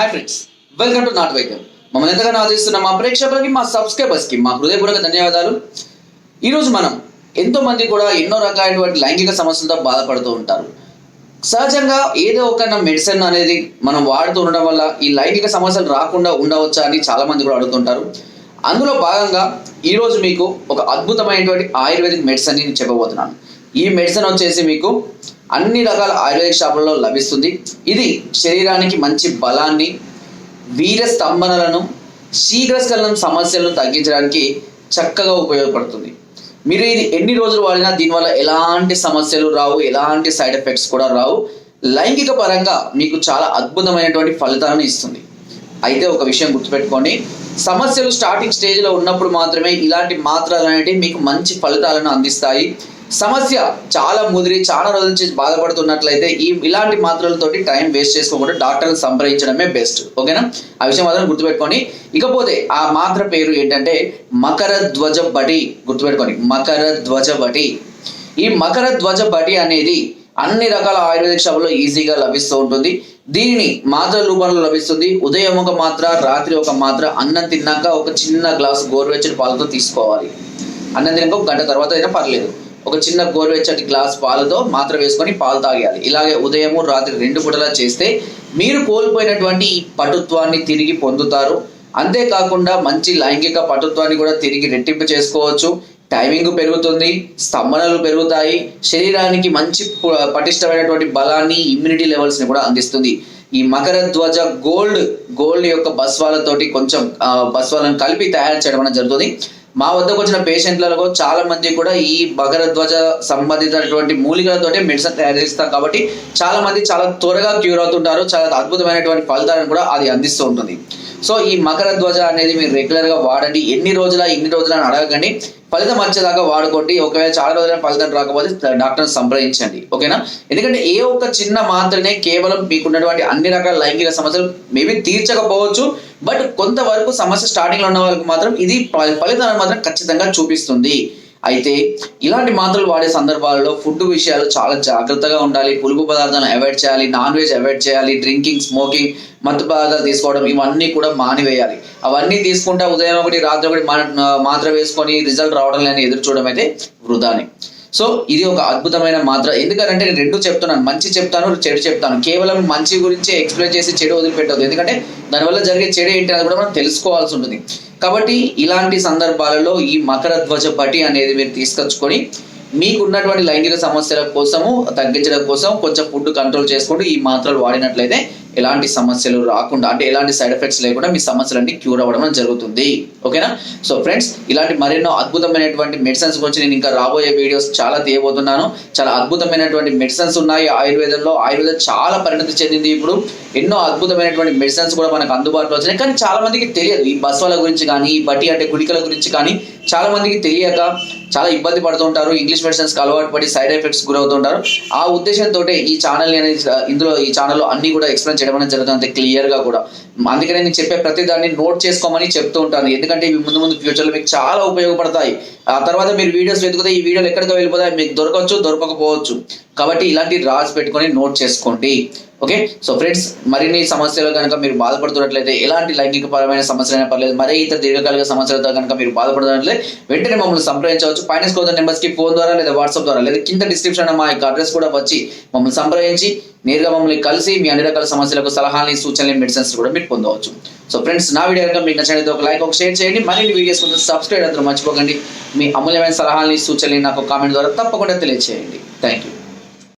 Hi friends welcome to నాట్ వైద్యం మమ్మల్ని ఎంతగానో ఆదరిస్తున్న మా ప్రేక్షకులకి మా సబ్స్క్రైబర్స్కి మా హృదయపూర్వక ధన్యవాదాలు. ఈరోజు మనం ఎంతో మంది కూడా ఎన్నో రకాలైనటువంటి లైంగిక సమస్యలతో బాధపడుతూ ఉంటారు. సహజంగా ఏదో ఒక మెడిసిన్ అనేది మనం వాడుతూ ఉండడం వల్ల ఈ లైంగిక సమస్యలు రాకుండా ఉండవచ్చా అని చాలా మంది కూడా అడుగుతుంటారు. అందులో భాగంగా ఈరోజు మీకు ఒక అద్భుతమైనటువంటి ఆయుర్వేదిక్ మెడిసిన్ నేను చెప్పబోతున్నాను. ఈ మెడిసిన్ వచ్చేసి మీకు అన్ని రకాల ఆయుర్వేదిక్ షాపులలో లభిస్తుంది. ఇది శరీరానికి మంచి బలాన్ని వీర స్తంభనలను శీఘ్రస్కలనం సమస్యలను తగ్గించడానికి చక్కగా ఉపయోగపడుతుంది. మీరు ఇది ఎన్ని రోజులు వాడినా దీనివల్ల ఎలాంటి సమస్యలు రావు ఎలాంటి సైడ్ ఎఫెక్ట్స్ కూడా రావు. లైంగిక పరంగా మీకు చాలా అద్భుతమైనటువంటి ఫలితాలను ఇస్తుంది. అయితే ఒక విషయం గుర్తుపెట్టుకోండి. సమస్యలు స్టార్టింగ్ స్టేజ్లో ఉన్నప్పుడు మాత్రమే ఇలాంటి మాత్రలు అనేటివి మీకు మంచి ఫలితాలను అందిస్తాయి. సమస్య చాలా ముదిరి చాలా రోజుల నుంచి బాధపడుతున్నట్లయితే ఈ ఇలాంటి మాత్రలతోటి టైం వేస్ట్ చేసుకోకుండా డాక్టర్ని సంప్రదించడమే బెస్ట్ ఓకేనా? ఆ విషయం మాత్రం గుర్తుపెట్టుకోండి ఇకపోతే ఆ మాత్ర పేరు ఏంటంటే మకర ధ్వజ బటి. గుర్తుపెట్టుకొని. మకర ధ్వజ బటి. ఈ మకర ధ్వజ బటి అనేది అన్ని రకాల ఆయుర్వేదిక షాపుల్లో ఈజీగా లభిస్తూ ఉంటుంది. దీనిని మాత్ర రూపంలో లభిస్తుంది. ఉదయం ఒక మాత్ర రాత్రి ఒక మాత్ర అన్నం తిన్నాక ఒక చిన్న గ్లాస్ గోరువెచ్చని పాలతో తీసుకోవాలి. అన్నం తిన్నాక ఒక గంట తర్వాత అయినా పర్లేదు. ఒక చిన్న గోరువెచ్చటి గ్లాస్ పాలతో మాత్ర వేసుకొని పాలు తాగేయాలి. ఇలాగే ఉదయము రాత్రి రెండు పూటలా చేస్తే మీరు కోల్పోయినటువంటి ఈ పటుత్వాన్ని తిరిగి పొందుతారు. అంతేకాకుండా మంచి లైంగిక పటుత్వాన్ని కూడా తిరిగి రెట్టింపు చేసుకోవచ్చు. టైమింగ్ పెరుగుతుంది స్తంభనలు పెరుగుతాయి శరీరానికి మంచి పటిష్టమైనటువంటి బలాన్ని ఇమ్యూనిటీ లెవెల్స్ని కూడా అందిస్తుంది. ఈ మకర ధ్వజ గోల్డ్ గోల్డ్ యొక్క బస్వాలతోటి కొంచెం బస్వాలను కలిపి తయారు చేయడం అనేది జరుగుతుంది. మా వద్దకు వచ్చిన పేషెంట్లలో చాలా మంది కూడా ఈ భగరధ్వజ సంబంధితటువంటి సంబంధించినటువంటి మూలికలతోటి మెడిసిన్ తయారు చేస్తాం కాబట్టి చాలా మంది చాలా త్వరగా క్యూర్ అవుతుంటారు. చాలా అద్భుతమైనటువంటి ఫలితాలను కూడా అది అందిస్తూ ఉంటుంది. సో ఈ మకర ధ్వజ అనేది మీరు రెగ్యులర్గా వాడండి. ఎన్ని రోజుల ఎన్ని రోజుల అని అడగకండి. ఫలితం వచ్చేదాకా వాడుకోండి. ఒకవేళ చాలా రోజుల ఫలితం రాకపోతే డాక్టర్ని సంప్రదించండి. ఓకేనా? ఎందుకంటే ఏ ఒక్క చిన్న మాత్రమే కేవలం మీకున్నటువంటి అన్ని రకాల లైంగిక సమస్యలు మేబీ తీర్చకపోవచ్చు. బట్ కొంతవరకు సమస్య స్టార్టింగ్లో ఉన్న వాళ్ళకి మాత్రం ఇది ఫలితాన్ని మాత్రం ఖచ్చితంగా చూపిస్తుంది. అయితే ఇలాంటి మాత్రలు వాడే సందర్భాలలో ఫుడ్ విషయాలు చాలా జాగ్రత్తగా ఉండాలి. పులుపు పదార్థాలను అవాయిడ్ చేయాలి. నాన్ వెజ్ అవాయిడ్ చేయాలి. డ్రింకింగ్ స్మోకింగ్ మత్తు పదార్థాలు తీసుకోవడం ఇవన్నీ కూడా మానివేయాలి. అవన్నీ తీసుకుంటా ఉదయం ఒకటి రాత్రి ఒకటి మా- మాత్ర వేసుకొని రిజల్ట్ రావడం లేని ఎదురు చూడడం అయితే వృధానే. సో ఇది ఒక అద్భుతమైన మాత్ర. ఎందుకంటే నేను రెండు చెప్తున్నాను. మంచి చెప్తాను చెడు చెప్తాను. కేవలం మంచి గురించి ఎక్స్ప్లెయిన్ చేసి చెడు వదిలిపెట్టదు ఎందుకంటే దానివల్ల జరిగే చెడు ఏంటి అనేది కూడా మనం తెలుసుకోవాల్సి ఉంటుంది. కాబట్టి ఇలాంటి సందర్భాలలో ఈ మకర ధ్వజ పటి అనేది మీరు తీసుకొచ్చుకొని మీకున్నటువంటి లైంగిక సమస్యల కోసము తగ్గించడం కోసం కొంచెం ఫుడ్ కంట్రోల్ చేసుకుంటూ ఈ మాత్రలు వాడినట్లయితే ఎలాంటి సమస్యలు రాకుండా అంటే ఎలాంటి సైడ్ ఎఫెక్ట్స్ లేకుండా మీ సమస్యలన్నీ క్యూర్ అవ్వడం జరుగుతుంది. ఓకేనా? సో ఫ్రెండ్స్ ఇలాంటి మరెన్నో అద్భుతమైనటువంటి మెడిసిన్స్ గురించి నేను ఇంకా రాబోయే వీడియోస్ చాలా తీయబోతున్నాను. చాలా అద్భుతమైనటువంటి మెడిసిన్స్ ఉన్నాయి ఆయుర్వేదంలో. ఆయుర్వేదం చాలా పరిణతి చెందింది ఇప్పుడు. ఎన్నో అద్భుతమైనటువంటి మెడిసిన్స్ కూడా మనకు అందుబాటులో వచ్చినాయి. కానీ చాలా మందికి తెలియదు. ఈ బస్వాల గురించి కానీ ఈ బట్టి అంటే గుడికల గురించి కానీ చాలా మందికి తెలియక చాలా ఇబ్బంది పడుతుంటారు ఇంగ్లీష్ మెడిసిన్స్ అలవాటు పడి సైడ్ ఎఫెక్ట్స్ గురవుతుంటారు ఆ ఉద్దేశంతో ఈ ఛానల్ అనేది ఇందులో ఈ ఛానల్లో అన్ని కూడా ఎక్స్ప్లెయిన్ చేయడం అనేది జరుగుతుంది. క్లియర్గా కూడా. అందుకనే నేను చెప్పే ప్రతి దాన్ని నోట్ చేసుకోమని చెప్తూ ఉంటాను. ఎందుకంటే ఇవి ముందు ముందు ఫ్యూచర్లో మీకు చాలా ఉపయోగపడతాయి. ఆ తర్వాత మీరు వీడియోస్ వెతుకుతే ఈ వీడియోలు ఎక్కడికి వెళ్ళిపోతాయి. మీకు దొరకవచ్చు దొరకకపోవచ్చు. కాబట్టి ఇలాంటి రాసి పెట్టుకొని నోట్ చేసుకోండి. ఓకే సో ఫ్రెండ్స్ మరిన్ని సమస్యలు కనుక మీరు బాధపడుతున్నట్లయితే ఎలాంటి లైంగిక పరమైన సమస్యలైనా పర్లేదు. మరే ఇతర దీర్ఘకాలిక సమస్యలతో కనుక మీరు బాధపడుతున్నట్లయితే వెంటనే మమ్మల్ని సంప్రదించవచ్చు. ఫైనాన్స్ కోదర్ నెంబర్స్కి ఫోన్ ద్వారా లేదా వాట్సాప్ ద్వారా లేదా కింద డిస్క్రిప్షన్ మా యొక్క అడ్రస్ కూడా వచ్చి మమ్మల్ని సంప్రదించి నేరుగా మమ్మల్ని కలిసి మీ అన్ని రకాల సమస్యలకు సలహాలని సూచనలు మెడిసిన్స్ కూడా మీరు పొందవచ్చు. సో ఫ్రెండ్స్ నా వీడియో కనుక మీకు నచ్చినట్లయితే ఒక లైక్ ఒక షేర్ చేయండి. మరిన్ని వీడియోస్ కొంచెం సబ్స్క్రైబ్ అందరూ మర్చిపోకండి. మీ అమూల్యమైన సలహాలని సూచనలు నాకు కామెంట్ ద్వారా తప్పకుండా తెలియజేయండి థ్యాంక్ యూ